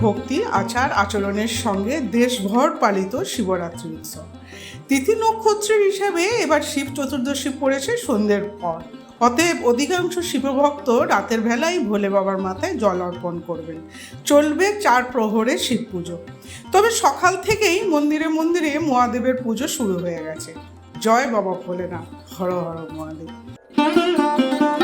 ভক্তি, আচার আচরণের সঙ্গে দেশভর পালিত শিবরাত্রি উৎসব। তিথি নক্ষত্রের হিসাবে এবার শিব চতুর্দশী পড়েছে সন্ধ্যের পর। অতএব অধিকাংশ শিবভক্ত রাতের বেলায় ভোলে বাবার মাথায় জল অর্পণ করবেন। চলবে চার প্রহরে শিব পুজো। তবে সকাল থেকেই মন্দিরে মন্দিরে মহাদেবের পুজো শুরু হয়ে গেছে। জয় বাবা ভোলেনাথ। হর হর মহাদেব।